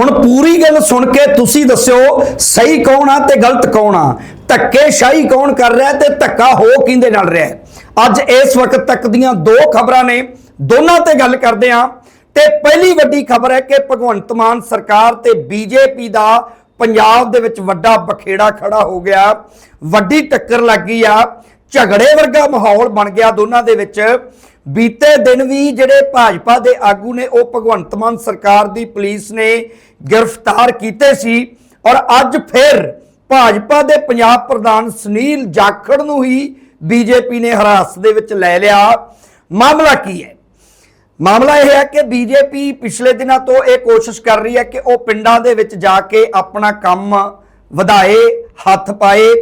ਹੁਣ ਪੂਰੀ ਗੱਲ ਸੁਣ ਕੇ ਤੁਸੀਂ ਦੱਸਿਓ, ਸਹੀ ਕੌਣ ਆ ਤੇ ਗਲਤ ਕੌਣ ਆ? ਧੱਕੇਸ਼ਾਹੀ ਕੌਣ ਕਰ ਰਿਹਾ ਤੇ ਧੱਕਾ ਹੋ ਕਿਹਦੇ ਨਾਲ ਰਿਹਾ ਅੱਜ ਇਸ ਵਕਤ ਤੱਕ ਦੀਆਂ ਦੋ ਖਬਰਾਂ ਨੇ, ਦੋਨਾਂ ਤੇ ਗੱਲ ਕਰਦੇ ਆ ਤੇ ਪਹਿਲੀ ਵੱਡੀ ਖਬਰ ਹੈ ਕਿ ਭਗਵੰਤ ਮਾਨ ਸਰਕਾਰ ਤੇ ਬੀਜੇਪੀ ਦਾ ਪੰਜਾਬ ਦੇ ਵਿੱਚ ਵੱਡਾ ਬਖੇੜਾ ਖੜਾ ਹੋ ਗਿਆ। ਵੱਡੀ ਟੱਕਰ ਲੱਗ ਗਈ ਆ। ਝਗੜੇ ਵਰਗਾ ਮਾਹੌਲ ਬਣ ਗਿਆ ਦੋਨਾਂ ਦੇ ਵਿੱਚ। ਬੀਤੇ ਦਿਨ ਵੀ ਜਿਹੜੇ ਭਾਜਪਾ ਦੇ ਆਗੂ ਨੇ, ਉਹ ਭਗਵੰਤ ਮਾਨ ਸਰਕਾਰ ਦੀ ਪੁਲਿਸ ਨੇ ਗ੍ਰਿਫਤਾਰ ਕੀਤੇ ਸੀ ਔਰ ਅੱਜ ਫਿਰ ਭਾਜਪਾ ਦੇ ਪੰਜਾਬ ਪ੍ਰਧਾਨ ਸੁਨੀਲ ਜਾਖੜ ਨੂੰ ਹੀ ਬੀਜੇਪੀ ਨੇ ਹਿਰਾਸਤ ਦੇ ਵਿੱਚ ਲੈ ਲਿਆ। ਮਾਮਲਾ ਕੀ ਹੈ? ਮਾਮਲਾ ਇਹ ਹੈ ਕਿ ਬੀਜੇਪੀ ਪਿਛਲੇ ਦਿਨਾਂ ਤੋਂ ਇਹ ਕੋਸ਼ਿਸ਼ ਕਰ ਰਹੀ ਹੈ ਕਿ ਉਹ ਪਿੰਡਾਂ ਦੇ ਵਿੱਚ ਜਾ ਕੇ ਆਪਣਾ ਕੰਮ ਵਧਾਏ, ਹੱਥ ਪਾਏ।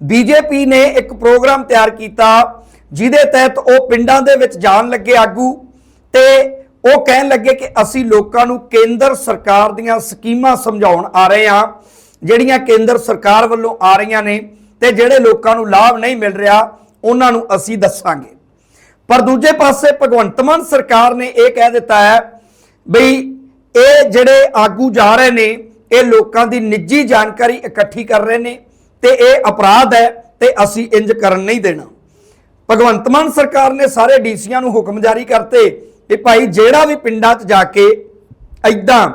ਬੀਜੇਪੀ ਨੇ ਇੱਕ ਪ੍ਰੋਗਰਾਮ ਤਿਆਰ ਕੀਤਾ ਜਿਹਦੇ ਤਹਿਤ ਉਹ ਪਿੰਡਾਂ ਦੇ ਵਿੱਚ ਜਾਣ ਲੱਗੇ ਆਗੂ ਤੇ ਉਹ ਕਹਿਣ ਲੱਗੇ ਕਿ ਅਸੀਂ ਲੋਕਾਂ ਨੂੰ ਕੇਂਦਰ ਸਰਕਾਰ ਦੀਆਂ ਸਕੀਮਾਂ ਸਮਝਾਉਣ ਆ ਰਹੇ ਹਾਂ, ਜਿਹੜੀਆਂ ਕੇਂਦਰ ਸਰਕਾਰ ਵੱਲੋਂ ਆ ਰਹੀਆਂ ਨੇ ਤੇ ਜਿਹੜੇ ਲੋਕਾਂ ਨੂੰ ਲਾਭ ਨਹੀਂ ਮਿਲ ਰਿਹਾ, ਉਹਨਾਂ ਨੂੰ ਅਸੀਂ ਦੱਸਾਂਗੇ। ਪਰ ਦੂਜੇ ਪਾਸੇ ਭਗਵੰਤ ਮਾਨ ਸਰਕਾਰ ਨੇ ਇਹ ਕਹਿ ਦਿੱਤਾ ਹੈ ਬਈ ਇਹ ਜਿਹੜੇ ਆਗੂ ਜਾ ਰਹੇ ਨੇ, ਇਹ ਲੋਕਾਂ ਦੀ ਨਿੱਜੀ ਜਾਣਕਾਰੀ ਇਕੱਠੀ ਕਰ ਰਹੇ ਨੇ ਤੇ ਇਹ ਅਪਰਾਧ ਹੈ ਤੇ ਅਸੀਂ ਇੰਜ ਕਰਨ ਨਹੀਂ ਦੇਣਾ। ਭਗਵੰਤ ਮਾਨ ਸਰਕਾਰ ਨੇ ਸਾਰੇ ਡੀਸੀਆਂ ਨੂੰ ਹੁਕਮ ਜਾਰੀ ਕਰਤੇ ਵੀ ਭਾਈ ਜਿਹੜਾ ਵੀ ਪਿੰਡਾਂ 'ਚ ਜਾ ਕੇ ਐਦਾਂ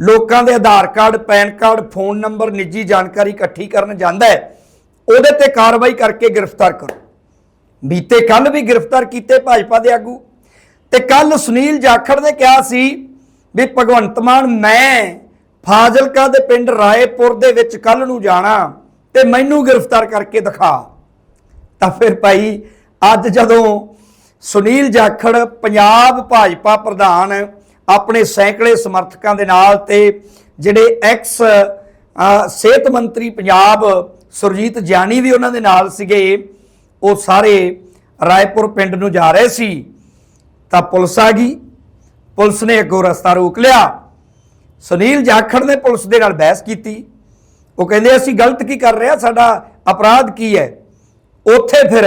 ਲੋਕਾਂ ਦੇ Aadhaar card, PAN card, phone number, ਨਿੱਜੀ ਜਾਣਕਾਰੀ ਇਕੱਠੀ ਕਰਨ ਜਾਂਦਾ ਹੈ, ਉਹਦੇ ਤੇ ਕਾਰਵਾਈ ਕਰਕੇ ਗ੍ਰਿਫਤਾਰ ਕਰੋ। ਬੀਤੇ ਕੱਲ ਵੀ ਗ੍ਰਿਫਤਾਰ ਕੀਤੇ ਭਾਜਪਾ ਦੇ ਆਗੂ। ਤੇ ਕੱਲ ਸੁਨੀਲ ਜਾਖੜ ਨੇ ਕਿਹਾ ਸੀ ਵੀ ਭਗਵੰਤ ਮਾਨ, ਮੈਂ ਫਾਜ਼ਿਲਕਾ ਦੇ ਪਿੰਡ ਰਾਏਪੁਰ ਦੇ ਵਿੱਚ ਕੱਲ ਨੂੰ ਜਾਣਾ ਤੇ ਮੈਨੂੰ ਗ੍ਰਿਫਤਾਰ ਕਰਕੇ ਦਿਖਾ। ਤਾਂ ਫਿਰ ਭਾਈ ਅੱਜ ਜਦੋਂ ਸੁਨੀਲ ਜਾਖੜ ਪੰਜਾਬ ਭਾਜਪਾ ਪ੍ਰਧਾਨ ਆਪਣੇ ਸੈਂਕੜੇ ਸਮਰਥਕਾਂ ਦੇ ਨਾਲ ਤੇ ਜਿਹੜੇ ਐਕਸ ਸਿਹਤ ਮੰਤਰੀ ਪੰਜਾਬ ਸੁਰਜੀਤ ਜਾਨੀ ਵੀ ਉਹਨਾਂ ਦੇ ਨਾਲ ਸੀਗੇ, ਉਹ ਸਾਰੇ ਰਾਏਪੁਰ ਪਿੰਡ ਨੂੰ ਜਾ ਰਹੇ ਸੀ, ਤਾਂ ਪੁਲਿਸ ਆ ਗਈ। ਪੁਲਿਸ ਨੇ ਅੱਗੋਂ ਰਸਤਾ ਰੋਕ ਲਿਆ। ਸੁਨੀਲ ਜਾਖੜ ਨੇ ਪੁਲਿਸ ਦੇ ਨਾਲ ਬਹਿਸ ਕੀਤੀ। ਉਹ ਕਹਿੰਦੇ, ਅਸੀਂ ਗਲਤ ਕੀ ਕਰ ਰਹੇ ਆ ਸਾਡਾ ਅਪਰਾਧ ਕੀ ਹੈ? ਉੱਥੇ ਫਿਰ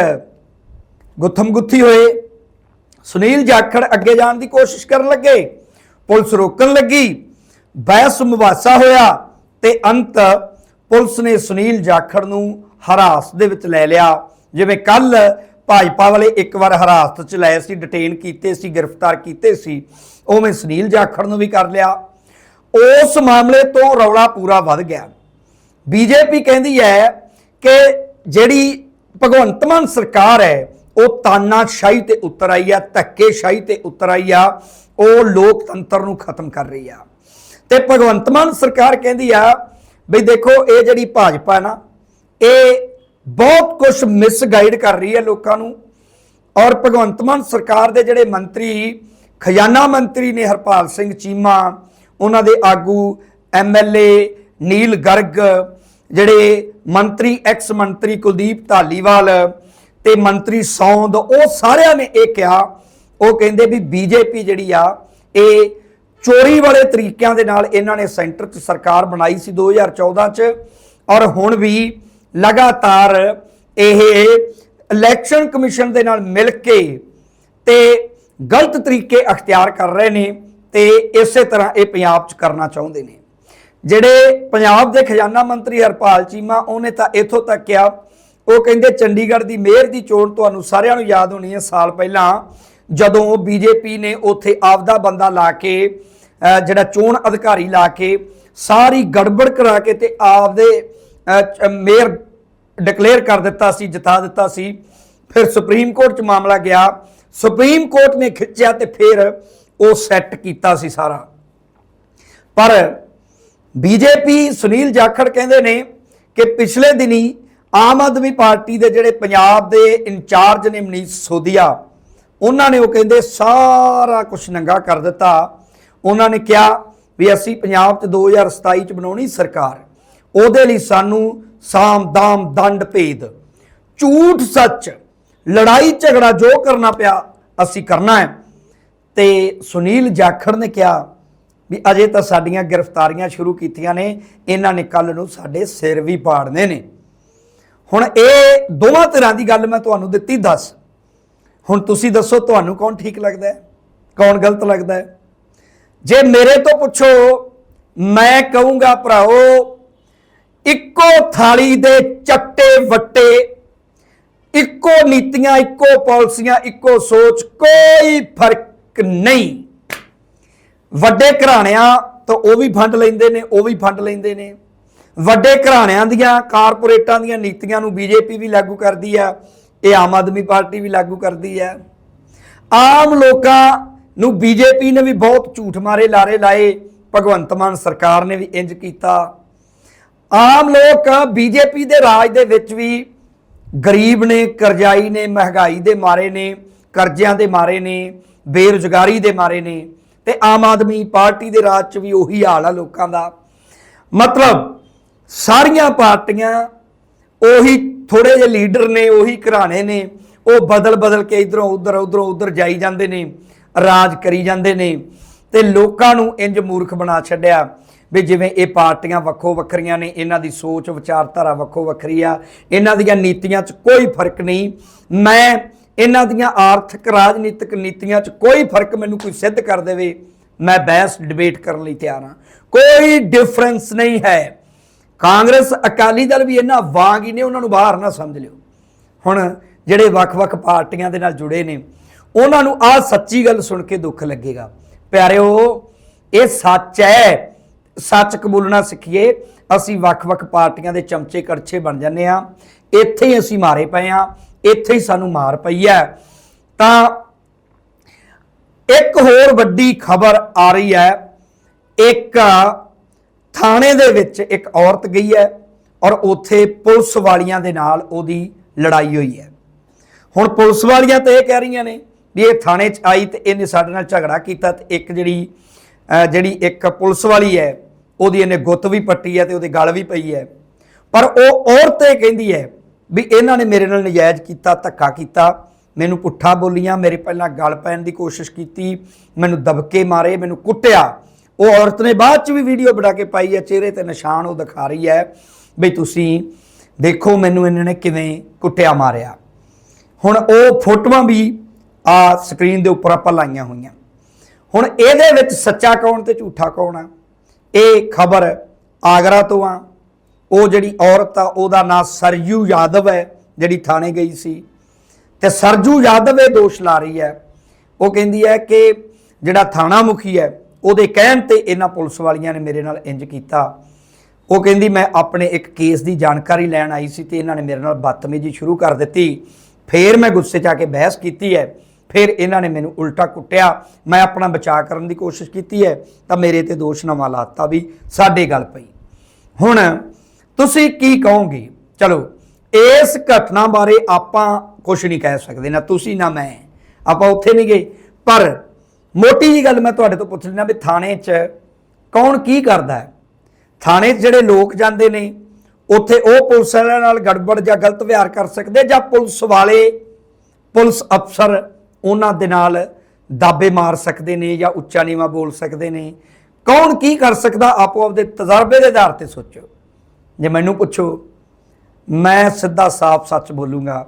ਗੁੱਥਮ ਗੁੱਥੀ ਹੋਏ। ਸੁਨੀਲ ਜਾਖੜ ਅੱਗੇ ਜਾਣ ਦੀ ਕੋਸ਼ਿਸ਼ ਕਰਨ ਲੱਗੇ। ਪੁਲਿਸ ਰੋਕਣ ਲੱਗੀ। ਬਹਿਸ ਮੁਬਾਸਾ ਹੋਇਆ ਤੇ ਅੰਤ ਪੁਲਿਸ ਨੇ ਸੁਨੀਲ ਜਾਖੜ ਨੂੰ ਹਰਾਸ ਦੇ ਵਿੱਚ ਲੈ ਲਿਆ। ਜਿਵੇਂ ਕੱਲ ਭਾਜਪਾ ਵਾਲੇ ਇੱਕ ਵਾਰ ਹਰਾਸਤ 'ਚ ਲਏ ਸੀ ਡਿਟੇਨ ਕੀਤੇ ਸੀ, ਗ੍ਰਿਫਤਾਰ ਕੀਤੇ ਸੀ, ਉਵੇਂ ਸੁਨੀਲ ਜਾਖੜ ਨੂੰ ਵੀ ਕਰ ਲਿਆ। ਉਸ ਮਾਮਲੇ ਤੋਂ ਰੌਲਾ ਪੂਰਾ ਵੱਧ ਗਿਆ। ਬੀਜੇਪੀ ਕਹਿੰਦੀ ਹੈ ਕਿ ਜਿਹੜੀ ਭਗਵੰਤ ਮਾਨ ਸਰਕਾਰ ਹੈ ਉਹ ਤਾਨਾਸ਼ਾਹੀ ਤੇ ਉਤਰ ਆਈ ਆ, ਧੱਕੇਸ਼ਾਹੀ ਤੇ ਉਤਰ ਆਈ ਆ, ਉਹ ਲੋਕਤੰਤਰ ਨੂੰ ਖਤਮ ਕਰ ਰਹੀ ਆ। ਤੇ ਭਗਵੰਤ ਮਾਨ ਸਰਕਾਰ ਕਹਿੰਦੀ ਆ ਬਈ ਦੇਖੋ, ਇਹ ਜਿਹੜੀ ਭਾਜਪਾ ਨਾ, ਇਹ ਬਹੁਤ ਕੁਝ ਮਿਸਗਾਈਡ ਕਰ ਰਹੀ ਹੈ ਲੋਕਾਂ ਨੂੰ। ਔਰ ਭਗਵੰਤ ਮਾਨ ਸਰਕਾਰ ਦੇ ਜਿਹੜੇ ਮੰਤਰੀ, ਖਜ਼ਾਨਾ ਮੰਤਰੀ ਨੇ ਹਰਪਾਲ ਸਿੰਘ ਚੀਮਾ, ਉਹਨਾਂ ਦੇ ਆਗੂ ਐਮਐਲਏ ਨੀਲ ਗਰਗ, ਜਿਹੜੇ ਮੰਤਰੀ ਐਕਸ ਮੰਤਰੀ ਕੁਲਦੀਪ ਧਾਲੀਵਾਲ ਤੇ ਮੰਤਰੀ ਸੌਂਦ, ਉਹ ਸਾਰਿਆਂ ਨੇ ਇਹ ਕਿਹਾ, ਉਹ ਕਹਿੰਦੇ ਵੀ ਬੀਜੇਪੀ ਜਿਹੜੀ ਆ, ਇਹ ਚੋਰੀ ਵਾਲੇ ਤਰੀਕਿਆਂ ਦੇ ਨਾਲ ਇਹਨਾਂ ਨੇ ਸੈਂਟਰ 'ਚ ਸਰਕਾਰ ਬਣਾਈ ਸੀ 2014 'ਚ ਔਰ ਹੁਣ ਵੀ ਲਗਾਤਾਰ ਇਹ ਇਲੈਕਸ਼ਨ ਕਮਿਸ਼ਨ ਦੇ ਨਾਲ ਮਿਲ ਕੇ ਤੇ ਗਲਤ ਤਰੀਕੇ ਅਖਤਿਆਰ ਕਰ ਰਹੇ ਨੇ ਤੇ ਇਸੇ ਤਰ੍ਹਾਂ ਇਹ ਪੰਜਾਬ 'ਚ ਕਰਨਾ ਚਾਹੁੰਦੇ ਨੇ। ਜਿਹੜੇ ਪੰਜਾਬ ਦੇ ਖਜ਼ਾਨਾ ਮੰਤਰੀ ਹਰਪਾਲ ਚੀਮਾ, ਉਹਨੇ ਤਾਂ ਇਥੋਂ ਤੱਕ ਕਿਹਾ ਉਹ ਕਹਿੰਦੇ, ਚੰਡੀਗੜ੍ਹ ਦੀ ਮੇਅਰ ਦੀ ਚੋਣ ਤੁਹਾਨੂੰ ਸਾਰਿਆਂ ਨੂੰ ਯਾਦ ਹੋਣੀ ਹੈ ਸਾਲ ਪਹਿਲਾਂ, ਜਦੋਂ ਬੀਜੇਪੀ ਨੇ ਉੱਥੇ ਆਪਦਾ ਬੰਦਾ ਲਾ ਕੇ ਜਿਹੜਾ ਚੋਣ ਅਧਿਕਾਰੀ ਲਾ ਕੇ ਸਾਰੀ ਗੜਬੜ ਕਰਾ ਕੇ ਤੇ ਆਪਦੇ ਮੇਅਰ ਡਿਕਲੇਅਰ ਕਰ ਦਿੱਤਾ ਸੀ, ਜਿਤਾ ਦਿੱਤਾ ਸੀ। ਫਿਰ ਸੁਪਰੀਮ ਕੋਰਟ 'ਚ ਮਾਮਲਾ ਗਿਆ। ਸੁਪਰੀਮ ਕੋਰਟ ਨੇ ਖਿੱਚਿਆ ਤੇ ਫਿਰ ਉਹ ਸੈੱਟ ਕੀਤਾ ਸੀ ਸਾਰਾ। ਪਰ ਬੀਜੇਪੀ ਸੁਨੀਲ ਜਾਖੜ ਕਹਿੰਦੇ ਨੇ ਕਿ ਪਿਛਲੇ ਦਿਨੀ ਆਮ ਆਦਮੀ ਪਾਰਟੀ ਦੇ ਜਿਹੜੇ ਪੰਜਾਬ ਦੇ ਇੰਚਾਰਜ ਨੇ ਮਨੀਸ਼ ਸੋਦੀਆ ਉਹਨਾਂ ਨੇ ਉਹ ਕਹਿੰਦੇ ਸਾਰਾ ਕੁਝ ਨੰਗਾ ਕਰ ਦਿੱਤਾ। ਉਹਨਾਂ ਨੇ ਕਿਹਾ ਵੀ ਅਸੀਂ ਪੰਜਾਬ 'ਚ 2027 'ਚ ਬਣਾਉਣੀ ਸਰਕਾਰ। ਉਹਦੇ ਲਈ ਸਾਨੂੰ ਸਾਮ ਦਾਮ ਦੰਡ ਭੇਦ। ਝੂਠ ਸੱਚ, ਲੜਾਈ ਝਗੜਾ ਜੋ ਕਰਨਾ ਪਿਆ, ਅਸੀਂ ਕਰਨਾ ਹੈ। ਤੇ ਸੁਨੀਲ ਜਾਖੜ ਨੇ ਕਿਹਾ ਵੀ ਅਜੇ ਤਾਂ ਸਾਡੀਆਂ ਗ੍ਰਿਫਤਾਰੀਆਂ ਸ਼ੁਰੂ ਕੀਤੀਆਂ ਨੇ, ਇਹਨਾਂ ਨੇ ਕੱਲ ਨੂੰ ਸਾਡੇ ਸਿਰ ਵੀ ਪਾੜਨੇ ਨੇ। ਹੁਣ ਇਹ ਦੋਵਾਂ ਤਰ੍ਹਾਂ ਦੀ ਗੱਲ ਮੈਂ ਤੁਹਾਨੂੰ ਦਿੱਤੀ, ਦੱਸ। ਹੁਣ ਤੁਸੀਂ ਦੱਸੋ ਤੁਹਾਨੂੰ ਕੌਣ ਠੀਕ ਲੱਗਦਾ ਹੈ, ਕੌਣ ਗਲਤ ਲੱਗਦਾ ਹੈ? ਜੇ ਮੇਰੇ ਤੋਂ ਪੁੱਛੋ, ਮੈਂ ਕਹੂੰਗਾ ਭਰਾਓ, ਇੱਕੋ ਥਾਲੀ ਦੇ ਚੱਟੇ ਵੱਟੇ, ਇੱਕੋ ਨੀਤੀਆਂ, ਇੱਕੋ ਪਾਲਿਸੀਆਂ, ਇੱਕੋ ਸੋਚ, ਕੋਈ ਫ਼ਰਕ ਨਹੀਂ। ਵੱਡੇ ਘਰਾਣਿਆਂ ਤੋਂ ਉਹ ਵੀ ਫੰਡ ਲੈਂਦੇ ਨੇ, ਉਹ ਵੀ ਫੰਡ ਲੈਂਦੇ ਨੇ। ਵੱਡੇ ਘਰਾਣਿਆਂ ਦੀਆਂ, ਕਾਰਪੋਰੇਟਾਂ ਦੀਆਂ ਨੀਤੀਆਂ ਨੂੰ ਬੀਜੇਪੀ ਵੀ ਲਾਗੂ ਕਰਦੀ ਆ ਇਹ ਆਮ ਆਦਮੀ ਪਾਰਟੀ ਵੀ ਲਾਗੂ ਕਰਦੀ ਆ ਆਮ ਲੋਕਾਂ ਨੂੰ ਬੀਜੇਪੀ ਨੇ ਵੀ ਬਹੁਤ ਝੂਠ ਮਾਰੇ, ਲਾਰੇ ਲਾਏ, ਭਗਵੰਤ ਮਾਨ ਸਰਕਾਰ ਨੇ ਵੀ ਇੰਜ ਕੀਤਾ। ਆਮ ਲੋਕ ਬੀਜੇਪੀ ਦੇ ਰਾਜ ਦੇ ਵਿੱਚ ਵੀ ਗਰੀਬ ਨੇ, ਕਰਜ਼ਾਈ ਨੇ, ਮਹਿੰਗਾਈ ਦੇ ਮਾਰੇ ਨੇ, ਕਰਜ਼ਿਆਂ ਦੇ ਮਾਰੇ ਨੇ, ਬੇਰੁਜ਼ਗਾਰੀ ਦੇ ਮਾਰੇ ਨੇ, ਤੇ ਆਮ ਆਦਮੀ ਪਾਰਟੀ ਦੇ ਰਾਜ 'ਚ ਵੀ ਉਹੀ ਹਾਲ ਆ ਲੋਕਾਂ ਦਾ। ਮਤਲਬ ਸਾਰੀਆਂ ਪਾਰਟੀਆਂ ਉਹੀ ਥੋੜੇ ਜਿਹੇ ਲੀਡਰ ਨੇ, ਉਹੀ ਘਰਾਣੇ ਨੇ, ਉਹ ਬਦਲ ਬਦਲ ਕੇ ਇਧਰੋਂ ਉਧਰ, ਉਧਰੋਂ ਉਧਰ ਜਾਈ ਜਾਂਦੇ ਨੇ, ਰਾਜ ਕਰੀ ਜਾਂਦੇ ਨੇ ਤੇ ਲੋਕਾਂ ਨੂੰ ਇੰਜ ਮੂਰਖ ਬਣਾ ਛੱਡਿਆ ਵੀ ਜਿਵੇਂ ਇਹ ਪਾਰਟੀਆਂ ਵੱਖੋ ਵੱਖਰੀਆਂ ਨੇ, ਇਹਨਾਂ ਦੀ ਸੋਚ ਵਿਚਾਰਧਾਰਾ ਵੱਖੋ ਵੱਖਰੀ ਆ, ਇਹਨਾਂ ਦੀਆਂ ਨੀਤੀਆਂ 'ਚ ਕੋਈ ਫ਼ਰਕ ਨਹੀਂ, ਮੈਂ ਇਹਨਾਂ ਦੀਆਂ ਆਰਥਿਕ ਰਾਜਨੀਤਿਕ ਨੀਤੀਆਂ 'ਚ ਕੋਈ ਫ਼ਰਕ ਮੈਨੂੰ ਕੋਈ ਸਿੱਧ ਕਰ ਦੇਵੇ, ਮੈਂ ਬਹਿਸ ਡਿਬੇਟ ਕਰਨ ਲਈ ਤਿਆਰ ਹਾਂ। ਕੋਈ ਡਿਫਰੈਂਸ ਨਹੀਂ ਹੈ। ਕਾਂਗਰਸ ਅਕਾਲੀ ਦਲ ਵੀ ਇਹਨਾਂ ਵਾਂਗ ਹੀ ਨੇ, ਉਹਨਾਂ ਨੂੰ ਬਾਹਰ ਨਾ ਸਮਝ ਲਿਓ। ਹੁਣ ਜਿਹੜੇ ਵੱਖ-ਵੱਖ ਪਾਰਟੀਆਂ ਦੇ ਨਾਲ ਜੁੜੇ ਨੇ, ਉਹਨਾਂ ਨੂੰ ਆਹ ਸੱਚੀ ਗੱਲ ਸੁਣ ਕੇ ਦੁੱਖ ਲੱਗੇਗਾ। ਪਿਆਰਿਓ, ਇਹ ਸੱਚ ਹੈ। ਸੱਚ ਕਬੂਲਣਾ ਸਿੱਖੀਏ, ਅਸੀਂ ਵੱਖ-ਵੱਖ ਪਾਰਟੀਆਂ ਦੇ ਚਮਚੇ ਕੜਛੇ ਬਣ ਜਾਂਦੇ ਆ ਇੱਥੇ ਹੀ ਅਸੀਂ ਮਾਰੇ ਪਏ ਆ ਇੱਥੇ ਹੀ ਸਾਨੂੰ ਮਾਰ ਪਈ ਹੈ। ਤਾਂ ਇੱਕ ਹੋਰ ਵੱਡੀ ਖਬਰ ਆ ਰਹੀ ਹੈ। ਇੱਕ ਥਾਣੇ ਦੇ ਵਿੱਚ ਇੱਕ ਔਰਤ ਗਈ ਹੈ ਔਰ ਉੱਥੇ ਪੁਲਿਸ ਵਾਲੀਆਂ ਦੇ ਨਾਲ ਉਹਦੀ ਲੜਾਈ ਹੋਈ ਹੈ। ਹੁਣ ਪੁਲਿਸ ਵਾਲੀਆਂ ਤਾਂ ਇਹ ਕਹਿ ਰਹੀਆਂ ਨੇ ਵੀ ਇਹ ਥਾਣੇ 'ਚ ਆਈ ਤੇ ਇਹਨੇ ਸਾਡੇ ਨਾਲ ਝਗੜਾ ਕੀਤਾ ਤੇ ਇੱਕ ਜਿਹੜੀ ਜਿਹੜੀ ਇੱਕ ਪੁਲਿਸ ਵਾਲੀ ਹੈ, ਉਹਦੀ ਇਹਨੇ ਗੁੱਤ ਵੀ ਪੱਟੀ ਹੈ ਤੇ ਉਹਦੇ ਗਲ ਵੀ ਪਈ ਹੈ। ਪਰ ਉਹ ਔਰਤ ਇਹ ਕਹਿੰਦੀ ਹੈ ਵੀ ਇਹਨਾਂ ਨੇ ਮੇਰੇ ਨਾਲ ਨਜਾਇਜ਼ ਕੀਤਾ, ਧੱਕਾ ਕੀਤਾ, ਮੈਨੂੰ ਪੁੱਠਾ ਬੋਲੀਆਂ, ਮੇਰੇ ਪਹਿਲਾਂ ਗਲ ਪੈਣ ਦੀ ਕੋਸ਼ਿਸ਼ ਕੀਤੀ, ਮੈਨੂੰ ਦਬਕੇ ਮਾਰੇ, ਮੈਨੂੰ ਕੁੱਟਿਆ। ਉਹ ਔਰਤ ਨੇ ਬਾਅਦ ਚ ਵੀ ਵੀਡੀਓ ਬਣਾ ਕੇ ਪਾਈ ਹੈ, ਚਿਹਰੇ ਤੇ ਨਿਸ਼ਾਨ ਉਹ ਦਿਖਾ ਰਹੀ ਹੈ ਵੀ ਤੁਸੀਂ ਦੇਖੋ ਮੈਨੂੰ ਇਹਨਾਂ ਨੇ ਕਿਵੇਂ ਕੁੱਟਿਆ ਮਾਰਿਆ। ਹੁਣ ਉਹ ਫੋਟੋਆਂ ਵੀ ਆ ਸਕਰੀਨ ਦੇ ਉੱਪਰ ਆਪਾਂ ਲਾਈਆਂ ਹੋਈਆਂ। ਹੁਣ ਇਹਦੇ ਵਿੱਚ ਸੱਚਾ ਕੌਣ ਤੇ ਝੂਠਾ ਕੌਣ ਆ? ਇਹ ਖਬਰ ਆਗਰਾ ਤੋਂ ਆ। ਉਹ ਜਿਹੜੀ ਔਰਤ ਆ, ਉਹਦਾ ਨਾਂ ਸਰਜੂ ਯਾਦਵ ਹੈ, ਜਿਹੜੀ ਥਾਣੇ ਗਈ ਸੀ। ਤੇ ਸਰਜੂ ਯਾਦਵ ਇਹ ਦੋਸ਼ ਲਾ ਰਹੀ ਹੈ। ਉਹ ਕਹਿੰਦੀ ਹੈ ਕਿ ਜਿਹੜਾ ਥਾਣਾ ਮੁਖੀ ਹੈ ਉਹਦੇ ਕਹਿਣ ਤੇ ਇਹਨਾਂ ਪੁਲਿਸ ਵਾਲੀਆਂ ਨੇ ਮੇਰੇ ਨਾਲ ਇੰਜ ਕੀਤਾ। ਉਹ ਕਹਿੰਦੀ, ਮੈਂ ਆਪਣੇ ਇੱਕ ਕੇਸ ਦੀ ਜਾਣਕਾਰੀ ਲੈਣ ਆਈ ਸੀ ਤੇ ਇਹਨਾਂ ਨੇ ਮੇਰੇ ਨਾਲ ਬਦਤਮੀਜ਼ੀ ਸ਼ੁਰੂ ਕਰ ਦਿੱਤੀ। ਫੇਰ ਮੈਂ ਗੁੱਸੇ 'ਚ ਆ ਕੇ ਬਹਿਸ ਕੀਤੀ ਹੈ। ਫਿਰ ਇਹਨਾਂ ਨੇ ਮੈਨੂੰ ਉਲਟਾ ਕੁੱਟਿਆ। ਮੈਂ ਆਪਣਾ ਬਚਾਅ ਕਰਨ ਦੀ ਕੋਸ਼ਿਸ਼ ਕੀਤੀ ਹੈ, ਤਾਂ ਮੇਰੇ ਤੇ ਦੋਸ਼ ਨਵਾਂ ਲਾਤਾ ਵੀ ਸਾਡੇ ਗੱਲ ਪਈ। ਹੁਣ ਤੁਸੀਂ ਕੀ ਕਹੋਗੇ? ਚਲੋ, ਇਸ ਘਟਨਾ ਬਾਰੇ ਆਪਾਂ ਕੁਝ ਨਹੀਂ ਕਹਿ ਸਕਦੇ, ਨਾ ਤੁਸੀਂ, ਨਾ ਮੈਂ। ਆਪਾਂ ਉੱਥੇ ਨਹੀਂ ਗਏ, ਪਰ ਮੋਟੀ ਜੀ ਗੱਲ ਮੈਂ ਤੁਹਾਡੇ ਤੋਂ ਪੁੱਛ ਲੈਣਾ ਵੀ ਥਾਣੇ 'ਚ ਕੌਣ ਕੀ ਕਰਦਾ ਹੈ? ਥਾਣੇ 'ਚ ਜਿਹੜੇ ਲੋਕ ਜਾਂਦੇ ਨੇ, ਉੱਥੇ ਉਹ ਪੁਲਿਸ ਵਾਲਿਆਂ ਨਾਲ ਗੜਬੜ ਜਾਂ ਗਲਤ ਵਿਹਾਰ ਕਰ ਸਕਦੇ ਜਾਂ ਪੁਲਿਸ ਵਾਲੇ, ਪੁਲਿਸ ਅਫਸਰ ਉਹਨਾਂ ਦੇ ਨਾਲ ਦਾਬੇ ਮਾਰ ਸਕਦੇ ਨੇ ਜਾਂ ਉੱਚਾ ਨੀਵਾ ਬੋਲ ਸਕਦੇ ਨੇ। ਕੌਣ ਕੀ ਕਰ ਸਕਦਾ? ਆਪੋ ਆਪਦੇ ਤਜਰਬੇ ਦੇ ਆਧਾਰ ਤੇ ਸੋਚੋ। ਜੇ ਮੈਨੂੰ ਪੁੱਛੋ, ਮੈਂ ਸਿੱਧਾ ਸਾਫ਼ ਸੱਚ ਬੋਲੂੰਗਾ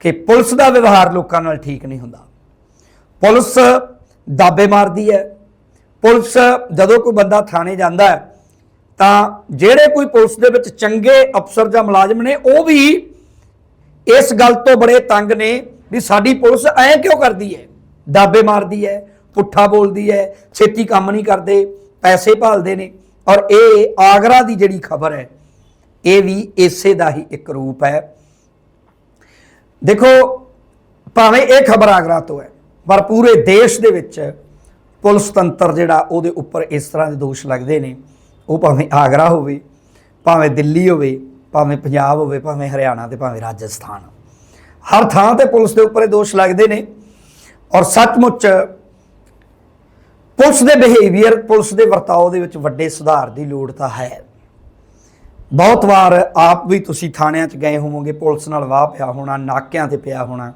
ਕਿ ਪੁਲਿਸ ਦਾ ਵਿਵਹਾਰ ਲੋਕਾਂ ਨਾਲ ਠੀਕ ਨਹੀਂ ਹੁੰਦਾ। ਪੁਲਿਸ ਦਾਬੇ ਮਾਰਦੀ ਹੈ। ਪੁਲਿਸ ਜਦੋਂ ਕੋਈ ਬੰਦਾ ਥਾਣੇ ਜਾਂਦਾ ਹੈ, ਤਾਂ ਜਿਹੜੇ ਕੋਈ ਪੁਲਿਸ ਦੇ ਵਿੱਚ ਚੰਗੇ ਅਫਸਰ ਜਾਂ ਮੁਲਾਜ਼ਮ ਨੇ, ਉਹ ਵੀ ਇਸ ਗੱਲ ਤੋਂ ਬੜੇ ਤੰਗ ਨੇ ਵੀ ਸਾਡੀ ਪੁਲਿਸ ਐਂ ਕਿਉਂ ਕਰਦੀ ਹੈ? ਦਾਬੇ ਮਾਰਦੀ ਹੈ, ਪੁੱਠਾ ਬੋਲਦੀ ਹੈ, ਛੇਤੀ ਕੰਮ ਨਹੀਂ ਕਰਦੇ, ਪੈਸੇ ਭਾਲਦੇ ਨੇ। ਔਰ ਇਹ ਆਗਰਾ ਦੀ ਜਿਹੜੀ ਖਬਰ ਹੈ, ਇਹ ਵੀ ਇਸੇ ਦਾ ਹੀ ਇੱਕ ਰੂਪ ਹੈ। ਦੇਖੋ, ਭਾਵੇਂ ਇਹ ਖਬਰ ਆਗਰਾ ਤੋਂ ਹੈ ਪਰ ਪੂਰੇ ਦੇਸ਼ ਦੇ ਵਿੱਚ ਪੁਲਿਸ ਤੰਤਰ ਜਿਹੜਾ ਉਹਦੇ ਉੱਪਰ ਇਸ ਤਰ੍ਹਾਂ ਦੇ ਦੋਸ਼ ਲੱਗਦੇ ਨੇ। ਉਹ ਭਾਵੇਂ ਆਗਰਾ ਹੋਵੇ, ਭਾਵੇਂ ਦਿੱਲੀ ਹੋਵੇ, ਭਾਵੇਂ ਪੰਜਾਬ ਹੋਵੇ, ਭਾਵੇਂ ਹਰਿਆਣਾ ਤੇ ਭਾਵੇਂ ਰਾਜਸਥਾਨ। ਹਰ ਥਾਂ ਤੇ ਪੁਲਿਸ ਦੇ ਉੱਪਰ ਇਹ ਦੋਸ਼ ਲੱਗਦੇ ਨੇ ਔਰ ਸੱਚਮੁੱਚ ਪੁਲਿਸ ਦੇ ਬਿਹੇਵੀਅਰ ਪੁਲਿਸ ਦੇ ਵਰਤਾਓ ਦੇ ਵਿੱਚ ਵੱਡੇ ਸੁਧਾਰ ਦੀ ਲੋੜ ਤਾਂ ਹੈ। ਬਹੁਤ ਵਾਰ ਆਪ ਵੀ ਤੁਸੀਂ ਥਾਣਿਆਂ 'ਚ ਗਏ ਹੋਵੋਗੇ, ਪੁਲਿਸ ਨਾਲ ਵਾਹ ਪਿਆ ਹੋਣਾ, ਨਾਕਿਆਂ ਤੇ ਪਿਆ ਹੋਣਾ।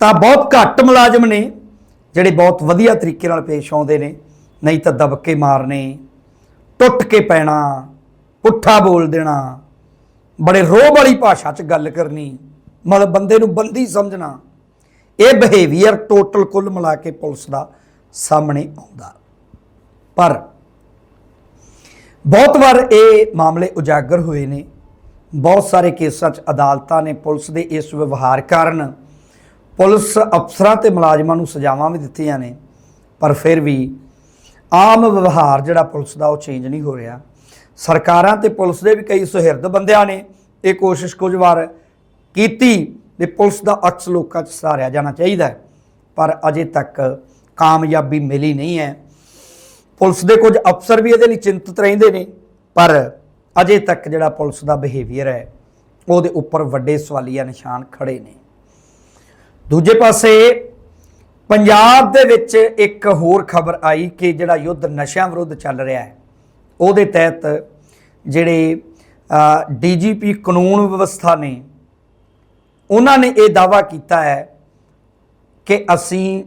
ਤਾਂ ਬਹੁਤ ਘੱਟ ਮੁਲਾਜ਼ਮ ਨੇ, ਜਿਹੜੇ ਬਹੁਤ ਵਧੀਆ ਤਰੀਕੇ ਨਾਲ ਪੇਸ਼ ਆਉਂਦੇ ਨੇ। ਨਹੀਂ ਤਾਂ ਦਬਕੇ ਮਾਰਨੇ, ਟੁੱਟ ਕੇ ਪੈਣਾ, ਪੁੱਠਾ ਬੋਲ ਦੇਣਾ, ਬੜੇ ਰੋਹ ਵਾਲੀ ਭਾਸ਼ਾ 'ਚ ਗੱਲ ਕਰਨੀ, ਮਤਲਬ ਬੰਦੇ ਨੂੰ ਬੰਦੀ ਸਮਝਣਾ, ਇਹ ਬਿਹੇਵੀਅਰ ਟੋਟਲ ਕੁੱਲ ਮਿਲਾ ਕੇ ਪੁਲਿਸ ਦਾ ਸਾਹਮਣੇ ਆਉਂਦਾ। ਪਰ ਬਹੁਤ ਵਾਰ ਇਹ ਮਾਮਲੇ ਉਜਾਗਰ ਹੋਏ ਨੇ, ਬਹੁਤ ਸਾਰੇ ਕੇਸਾਂ 'ਚ ਅਦਾਲਤਾਂ ਨੇ ਪੁਲਿਸ ਦੇ ਇਸ ਵਿਵਹਾਰ ਕਾਰਨ ਪੁਲਿਸ ਅਫਸਰਾਂ ਤੇ ਮੁਲਾਜ਼ਮਾਂ ਨੂੰ ਸਜ਼ਾਵਾਂ ਵੀ ਦਿੱਤੀਆਂ ਨੇ, ਪਰ ਫਿਰ ਵੀ ਆਮ ਵਿਵਹਾਰ ਜਿਹੜਾ ਪੁਲਿਸ ਦਾ ਉਹ ਚੇਂਜ ਨਹੀਂ ਹੋ ਰਿਹਾ। ਸਰਕਾਰਾਂ ਤੇ ਪੁਲਿਸ ਦੇ ਵੀ ਕਈ ਸੁਹਿਰਦ ਬੰਦਿਆਂ ਨੇ ਇਹ ਕੋਸ਼ਿਸ਼ ਕੁਝ ਵਾਰ ਕੀਤੀ ਵੀ ਪੁਲਿਸ ਦਾ ਅਕਸ ਲੋਕਾਂ 'ਚ ਸਹਾਰਿਆ ਜਾਣਾ ਚਾਹੀਦਾ ਪਰ ਅਜੇ ਤੱਕ ਕਾਮਯਾਬੀ ਮਿਲੀ ਨਹੀਂ ਹੈ। ਪੁਲਿਸ ਦੇ ਕੁਝ ਅਫਸਰ ਵੀ ਇਹਦੇ ਲਈ ਚਿੰਤਤ ਰਹਿੰਦੇ ਨੇ, ਪਰ ਅਜੇ ਤੱਕ ਜਿਹੜਾ ਪੁਲਿਸ ਦਾ ਬਿਹੇਵੀਅਰ ਹੈ, ਉਹਦੇ ਉੱਪਰ ਵੱਡੇ ਸਵਾਲੀਆ ਨਿਸ਼ਾਨ ਖੜੇ ਨੇ। ਦੂਜੇ ਪਾਸੇ ਪੰਜਾਬ ਦੇ ਵਿੱਚ ਇੱਕ ਹੋਰ ਖਬਰ ਆਈ ਕਿ ਜਿਹੜਾ ਯੁੱਧ ਨਸ਼ਿਆਂ ਵਿਰੁੱਧ ਚੱਲ ਰਿਹਾ ਹੈ ਉਹਦੇ ਤਹਿਤ ਜਿਹੜੇ ਡੀਜੀਪੀ ਕਾਨੂੰਨ ਵਿਵਸਥਾ ਨੇ ਉਹਨਾਂ ਨੇ ਇਹ ਦਾਵਾ ਕੀਤਾ ਹੈ ਕਿ ਅਸੀਂ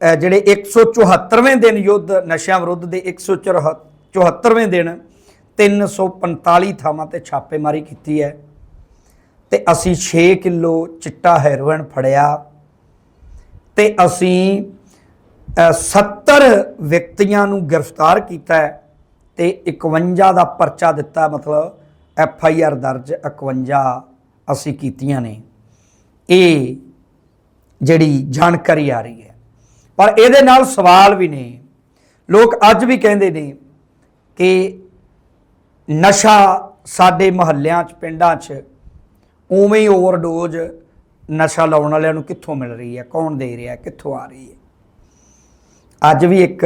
ਅ, ਜਿਹੜੇ 174ਵੇਂ ਦਿਨ ਯੁੱਧ ਨਸ਼ਿਆਂ ਵਿਰੁੱਧ ਦੇ 174ਵੇਂ ਦਿਨ 345 ਥਾਵਾਂ ਤੇ ਛਾਪੇਮਾਰੀ ਕੀਤੀ ਹੈ। ਤੇ ਅਸੀਂ 6 ਕਿਲੋ ਚਿੱਟਾ ਹੈਰੋਇਨ ਫੜਿਆ ਤੇ ਅਸੀਂ ਅ, 70 ਵਿਅਕਤੀਆਂ ਨੂੰ ਗ੍ਰਿਫਤਾਰ ਕੀਤਾ ਹੈ ਤੇ 51 ਦਾ ਪਰਚਾ ਦਿੱਤਾ ਮਤਲਬ ਐਫ ਆਈ ਆਰ ਦਰਜ 51 ਅਸੀਂ ਕੀਤੀਆਂ ਨੇ। ਇਹ ਜਿਹੜੀ ਜਾਣਕਾਰੀ ਆ ਰਹੀ ਹੈ। ਪਰ ਇਹਦੇ ਨਾਲ ਸਵਾਲ ਵੀ ਨੇ। ਲੋਕ ਅੱਜ ਵੀ ਕਹਿੰਦੇ ਨੇ ਕਿ ਨਸ਼ਾ ਸਾਡੇ ਮਹੱਲਿਆਂ 'ਚ ਪਿੰਡਾਂ 'ਚ ਉਵੇਂ ਹੀ ਓਵਰਡੋਜ਼ ਨਸ਼ਾ ਲਾਉਣ ਵਾਲਿਆਂ ਨੂੰ ਕਿੱਥੋਂ ਮਿਲ ਰਹੀ ਹੈ? ਕੌਣ ਦੇ ਰਿਹਾ ਕਿੱਥੋਂ ਆ ਰਹੀ ਹੈ? ਅੱਜ ਵੀ ਇੱਕ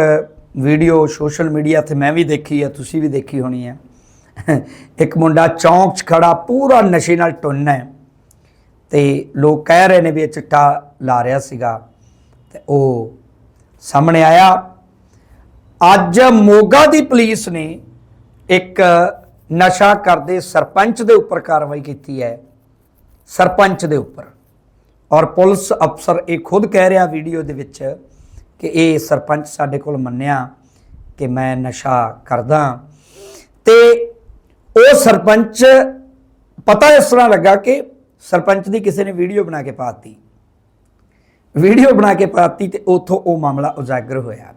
ਵੀਡੀਓ ਸੋਸ਼ਲ ਮੀਡੀਆ ਤੇ ਮੈਂ ਵੀ ਦੇਖੀ ਹੈ, ਤੁਸੀਂ ਵੀ ਦੇਖੀ ਹੋਣੀ ਹੈ। ਇੱਕ ਮੁੰਡਾ ਚੌਂਕ 'ਚ ਖੜਾ, ਪੂਰਾ ਨਸ਼ੇ ਨਾਲ ਟੁੰਨ ਹੈ। ਤੇ ਲੋਕ ਕਹਿ ਰਹੇ ਨੇ ਵੀ ਇਹ ਚਿੱਟਾ ਲਾ ਰਿਹਾ ਸੀਗਾ। ਤੇ ਉਹ ਸਾਹਮਣੇ ਆਇਆ। ਅੱਜ ਮੋਗਾ ਦੀ ਪੁਲਿਸ ਨੇ ਇੱਕ ਨਸ਼ਾ ਕਰਦੇ ਸਰਪੰਚ ਦੇ ਉੱਪਰ ਕਾਰਵਾਈ ਕੀਤੀ ਹੈ। ਸਰਪੰਚ ਦੇ ਉੱਪਰ। ਔਰ ਪੁਲਿਸ ਅਫਸਰ ਇਹ ਖੁਦ ਕਹਿ ਰਿਹਾ ਵੀਡੀਓ ਦੇ ਵਿੱਚ ਕਿ ਇਹ ਸਰਪੰਚ ਸਾਡੇ ਕੋਲ ਮੰਨਿਆ ਕਿ ਮੈਂ ਨਸ਼ਾ ਕਰਦਾ। ਤੇ ਉਹ ਸਰਪੰਚ ਪਤਾ ਇਸ ਤਰ੍ਹਾਂ ਲੱਗਾ ਕਿ ਸਰਪੰਚ ਦੀ ਕਿਸੇ ਨੇ ਵੀਡੀਓ ਬਣਾ ਕੇ ਪਾਤੀ। ਵੀਡੀਓ ਬਣਾ ਕੇ ਪਾਤੀ ਤੇ ਉਥੋਂ ਉਹ ਮਾਮਲਾ ਉਜਾਗਰ ਹੋਇਆ।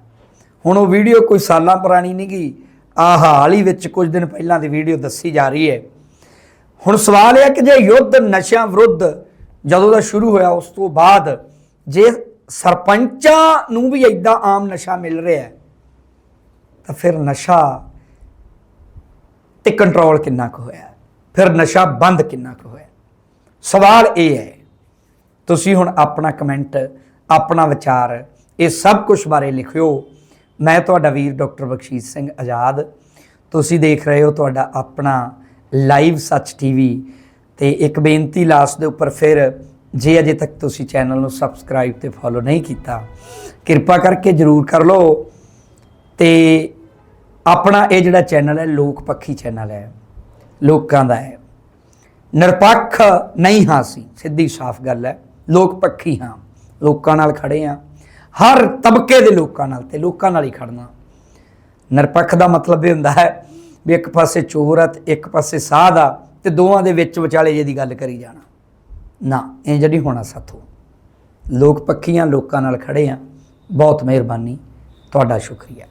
ਹੁਣ ਉਹ ਵੀਡੀਓ ਕੋਈ ਸਾਲਾਂ ਪੁਰਾਣੀ ਨਹੀਂ ਗਈ ਆ ਹਾਲ ਹੀ ਵਿੱਚ ਕੁਝ ਦਿਨ ਪਹਿਲਾਂ ਦੀ ਵੀਡੀਓ ਦੱਸੀ ਜਾ ਰਹੀ ਹੈ। ਹੁਣ ਸਵਾਲ ਇਹ ਹੈ ਕਿ ਜੇ ਯੁੱਧ ਨਸ਼ਿਆਂ ਵਿਰੁੱਧ ਜਦੋਂ ਦਾ ਸ਼ੁਰੂ ਹੋਇਆ, ਉਸ ਤੋਂ ਬਾਅਦ ਜੇ ਸਰਪੰਚਾਂ ਨੂੰ ਵੀ ਐਡਾ ਆਮ ਨਸ਼ਾ ਮਿਲ ਰਿਹਾ ਹੈ, ਤਾਂ ਫਿਰ ਨਸ਼ਾ ਤੇ ਕੰਟਰੋਲ ਕਿੰਨਾ ਕੁ ਹੋਇਆ? ਫਿਰ ਨਸ਼ਾ ਬੰਦ ਕਿੰਨਾ ਕੁ ਹੋਇਆ? ਸਵਾਲ ਇਹ ਹੈ, ਤੁਸੀਂ ਹੁਣ ਆਪਣਾ ਕਮੈਂਟ ਆਪਣਾ ਵਿਚਾਰ, ਇਹ ਸਭ ਕੁਝ ਬਾਰੇ ਲਿਖਿਓ। ਮੈਂ ਤੁਹਾਡਾ ਵੀਰ ਡਾਕਟਰ ਬਖਸ਼ੀਸ਼ ਸਿੰਘ ਆਜ਼ਾਦ। ਤੁਸੀਂ ਦੇਖ ਰਹੇ ਹੋ ਤੁਹਾਡਾ ਆਪਣਾ ਲਾਈਵ ਸੱਚ ਟੀਵੀ ਤੇ ਇੱਕ ਬੇਨਤੀ ਲਾਸਟ ਦੇ ਉੱਪਰ ਫਿਰ ਜੇ ਅਜੇ ਤੱਕ ਤੁਸੀਂ ਚੈਨਲ ਨੂੰ ਸਬਸਕ੍ਰਾਈਬ ਤੇ ਫੋਲੋ ਨਹੀਂ ਕੀਤਾ, ਕਿਰਪਾ ਕਰਕੇ ਜਰੂਰ ਕਰ ਲਓ ਤੇ ਆਪਣਾ ਇਹ ਜਿਹੜਾ ਚੈਨਲ ਹੈ, ਲੋਕ ਪੱਖੀ ਚੈਨਲ ਹੈ, ਲੋਕਾਂ ਦਾ ਹੈ। ਨਿਰਪੱਖ ਨਹੀਂ ਹਾਂ ਅਸੀਂ, ਸਿੱਧੀ ਸਾਫ਼ ਗੱਲ ਹੈ, ਲੋਕ ਪੱਖੀ ਹਾਂ, ਲੋਕਾਂ ਨਾਲ ਖੜੇ ਹਾਂ, ਹਰ ਤਬਕੇ ਦੇ ਲੋਕਾਂ ਨਾਲ ਤੇ ਲੋਕਾਂ ਨਾਲ ਹੀ ਖੜਨਾ ਨਿਰਪੱਖ ਦਾ ਮਤਲਬ ਇਹ ਹੁੰਦਾ ਹੈ ਵੀ ਇੱਕ ਪਾਸੇ ਚੋਰ ਆ ਤੇ ਇੱਕ ਪਾਸੇ ਸਾਧ ਆ ਤੇ ਦੋਵਾਂ ਦੇ ਵਿੱਚ ਵਿਚਾਲੇ ਜਿਹਦੀ ਗੱਲ ਕਰੀ ਜਾਣਾ। ਨਾ, ਇਹ ਨਹੀਂ ਹੋਣਾ ਸਾਥੋਂ ਲੋਕ ਪੱਖੀਆਂ ਲੋਕਾਂ ਨਾਲ ਖੜੇ ਆ। ਬਹੁਤ ਮਿਹਰਬਾਨੀ। ਤੁਹਾਡਾ ਸ਼ੁਕਰੀਆ।